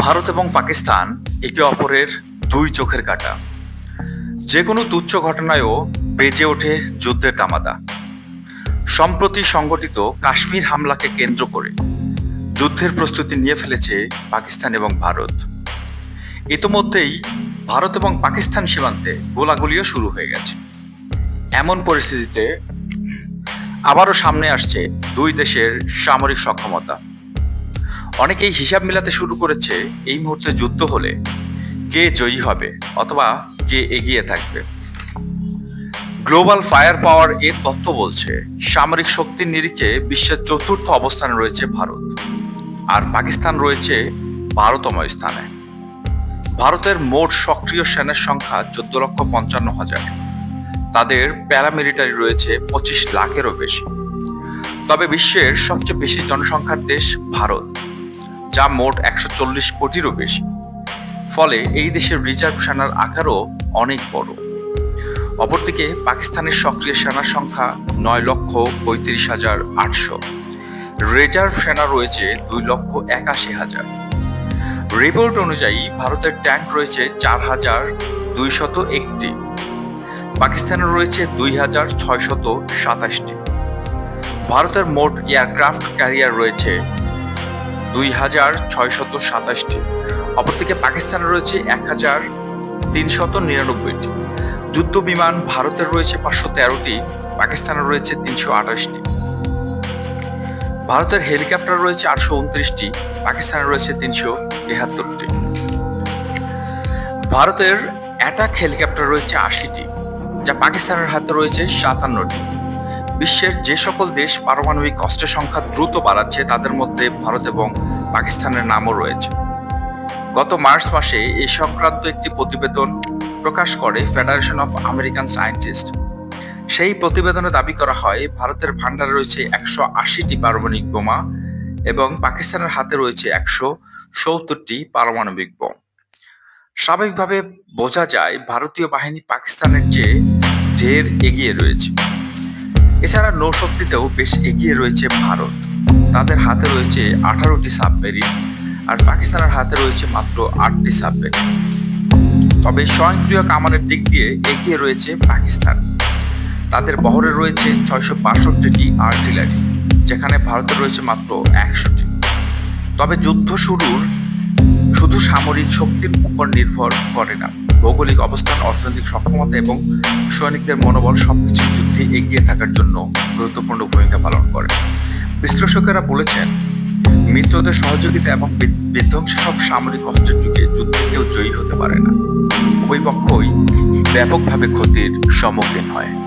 ভারত এবং পাকিস্তান একে অপরের দুই চোখের কাটা। যে কোনো তুচ্ছ ঘটনায়ও বেজে ওঠে যুদ্ধের তামাদা সম্প্রতি সংগঠিত কাশ্মীর হামলাকে কেন্দ্র করে যুদ্ধের প্রস্তুতি নিয়ে ফেলেছে পাকিস্তান এবং ভারত। ইতোমধ্যেই ভারত এবং পাকিস্তান সীমান্তে গোলাগুলিও শুরু হয়ে গেছে। এমন পরিস্থিতিতে আবারও সামনে আসছে দুই দেশের সামরিক সক্ষমতা। অনেকেই হিসাব মেলাতে শুরু করেছে, এই মুহূর্তে যুদ্ধ হলে কে জয়ী হবে অথবা কে এগিয়ে থাকবে। গ্লোবাল ফায়ার পাওয়ার এর তথ্য বলছে, সামরিক শক্তির নিরিখে বিশ্বের চতুর্থ অবস্থানে রয়েছে ভারত। আর পাকিস্তান রয়েছে বারোতম স্থানে। ভারতের মোট সক্রিয় সেনার সংখ্যা চোদ্দ লক্ষ পঞ্চান্ন হাজার। তাদের প্যারামিলিটারি রয়েছে পঁচিশ লাখেরও বেশি। তবে বিশ্বের সবচেয়ে বেশি জনসংখ্যার দেশ ভারত। যা মোট একশো চল্লিশ কোটিরও বেশি। ফলে এই দেশের রিজার্ভ সেনার আকারও অনেক বড়। অপরদিকে পাকিস্তানের সক্রিয় সেনার সংখ্যা নয় লক্ষ পঁয়ত্রিশ হাজার আটশো। রিজার্ভ সেনা রয়েছে দুই লক্ষ একাশি হাজার। রিপোর্ট অনুযায়ী ভারতের ট্যাঙ্ক রয়েছে চার হাজার দুইশত একটি। পাকিস্তানের রয়েছে দুই হাজার ছয়শত সাতাশটি। ভারতের মোট এয়ারক্রাফট ক্যারিয়ার রয়েছে দুই হাজার ছয়শত সাতাশটি। অপরদিকে পাকিস্তানে রয়েছে এক হাজার তিনশত নিরানব্বইটি। যুদ্ধ বিমান ভারতের রয়েছে পাঁচশো তেরোটি পাকিস্তানের রয়েছে তিনশো আঠাশটি। ভারতের হেলিকপ্টার রয়েছে আটশো উনত্রিশটি পাকিস্তানের রয়েছে তিনশো তেহাত্তরটি। ভারতের অ্যাটাক হেলিকপ্টার রয়েছে আশিটি, যা পাকিস্তানের হাতে রয়েছে সাতান্নটি। বিশ্বের যে সকল দেশ পারমাণবিক অস্ত্রের সংখ্যা দ্রুত বাড়াচ্ছে, তাদের মধ্যে ভারত এবং পাকিস্তানের নামও রয়েছে। গত মার্চ মাসে এই সংক্রান্ত একটি প্রতিবেদন প্রকাশ করে ফেডারেশন অফ আমেরিকান সায়েন্টিস্ট সেই প্রতিবেদনে দাবি করা হয়, ভারতের ভান্ডারে রয়েছে একশো আশিটি পারমাণবিক বোমা এবং পাকিস্তানের হাতে রয়েছে একশো সত্তরটি পারমাণবিক বোম। স্বাভাবিকভাবে বোঝা যায়, ভারতীয় বাহিনী পাকিস্তানের চেয়ে ঢের এগিয়ে রয়েছে। এছাড়া নৌশক্তিতেও বেশ এগিয়ে রয়েছে ভারত। তাদের হাতে রয়েছে আঠারোটি সাবমেরিন আর পাকিস্তানের হাতে রয়েছে মাত্র আটটি সাবমেরিন। তবে স্বয়ংক্রিয় কামানের দিক দিয়ে এগিয়ে রয়েছে পাকিস্তান। তাদের বহরে রয়েছে ছয়শো বাষট্টিটি আর্টিলারি, যেখানে ভারতের রয়েছে মাত্র একশোটি। তবে যুদ্ধ শুরুর শুধু সামরিক শক্তির উপর নির্ভর করে না ভৌগোলিক অবস্থান, অর্থনৈতিক সক্ষমতা এবং সৈনিকদের মনোবল সবকিছু যুদ্ধে এগিয়ে থাকার জন্য গুরুত্বপূর্ণ ভূমিকা পালন করে। বিশ্লেষকেরা বলেছেন, মিত্রদের সহযোগিতা এবং বিধ্বংসী সব সামরিক অস্ত্রের যুগে যুদ্ধে কেউ জয়ী হতে পারে না। উভয় পক্ষই ব্যাপকভাবে ক্ষতির সম্মুখীন হয়।